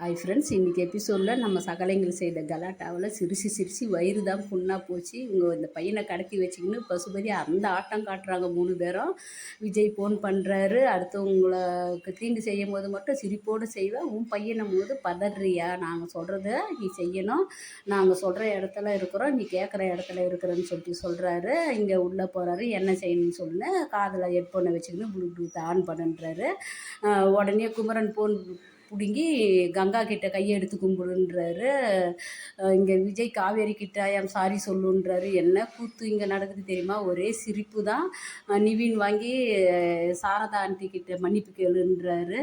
Hi friends இன்றைக்கி எபிசோடில் நம்ம சகலைங்கள் செய்த கலாட்டாவில் சிரிச்சு சிரிச்சு வயிறு தான் புண்ணாக போச்சு. இவங்க இந்த பையனை கடத்தி வச்சுக்கின்னு பசுபதி அந்த ஆட்டம் காட்டுறாங்க மூணு பேரும். விஜய் ஃபோன் பண்ணுறாரு அடுத்தவங்களுக்கு தீங்கு செய்யும் போது மட்டும் சிரிப்போடு செய்வேன் உன் பையனும் போது பதறியா? நாங்கள் சொல்கிறத நீ செய்யணும். நாங்கள் சொல்கிற இடத்துல இருக்கிறோம். நீ கேட்குற இடத்துல இருக்கிறேன்னு சொல்லிட்டு சொல்கிறாரு இங்கே உள்ளே போகிறாரு என்ன செய்யணும்னு சொல்லு காதில் ஹெட்ஃபோனை வச்சுக்கின்னு ப்ளூடூத் ஆன் பண்ணுன்றாரு. உடனே குமரன் ஃபோன் பிடுங்கி கங்கா கிட்ட கையை எடுத்து கும்பிடுன்றாரு. இங்கே விஜய் காவேரி கிட்ட ஐம் சாரி சொல்லுன்றாரு. என்ன கூத்து இங்கே நடக்குது தெரியுமா? ஒரே சிரிப்பு தான். நிவின் வாங்கி சாரதா ஆண்டி கிட்ட மன்னிப்பு கேளுன்றாரு.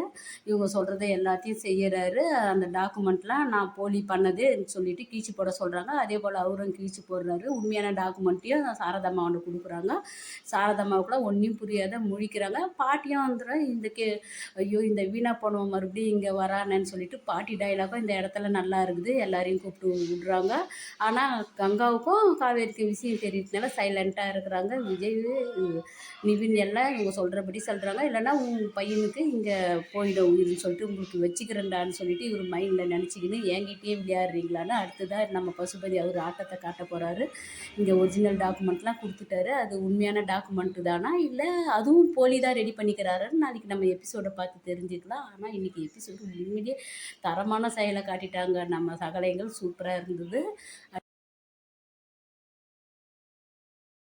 இவங்க சொல்கிறத எல்லாத்தையும் செய்யறாரு. அந்த டாக்குமெண்ட்லாம் நான் போலி பண்ணதுன்னு சொல்லிட்டு கீச்சு போட சொல்கிறாங்க அதே போல் அவரும் கீச்சு போடுறாரு. உண்மையான டாக்குமெண்ட்டையும் சாரதாம்மா ஒன்று கொடுக்குறாங்க. சாரதாம்மாவுக்குள்ள ஒன்றையும் புரியாத முழிக்கிறாங்க. பாட்டியும் வந்துடும் இந்த கே ஐயோ இந்த வீணா போனவன் மறுபடியும் இங்கே வரானேன்னு சொல்லிட்டு பாட்டி டைலாகும் இந்த இடத்துல நல்லா இருக்குது. எல்லாரையும் கூப்பிட்டு விடுறாங்க. ஆனால் கங்காவுக்கும் காவேரிக்கு விஷயம் தெரியுதுனால சைலண்ட்டாக இருக்கிறாங்க. விஜய் நிவின் எல்லாம் இவங்க சொல்கிறபடி சொல்கிறாங்க இல்லைன்னா உன் பையனுக்கு இங்கே போயிடும் உயிர்னு சொல்லிட்டு உங்களுக்கு வச்சுக்கிறேன்டான்னு சொல்லிட்டு இவர் மைண்டில் நினச்சிக்கின்னு என்கிட்டயே விளையாடுறீங்களான்னு அடுத்ததாக நம்ம பசுபதி அவர் ஆட்டத்தை காட்ட போகிறாரு இங்கே ஒரிஜினல் டாக்குமெண்ட்லாம் கொடுத்துட்டாரு. அது உண்மையான டாக்குமெண்ட்டு தானா? இல்லை அதுவும் போலி தான் ரெடி பண்ணிக்கிறாருன்னு நாளைக்கு நம்ம எபிசோடை பார்த்து தெரிஞ்சுக்கலாம். ஆனால் இன்றைக்கி எபிசோடு உண்மையிலேயே தரமான செயலை காட்டிட்டாங்க. நம்ம சகலைகள் சூப்பராக இருந்தது.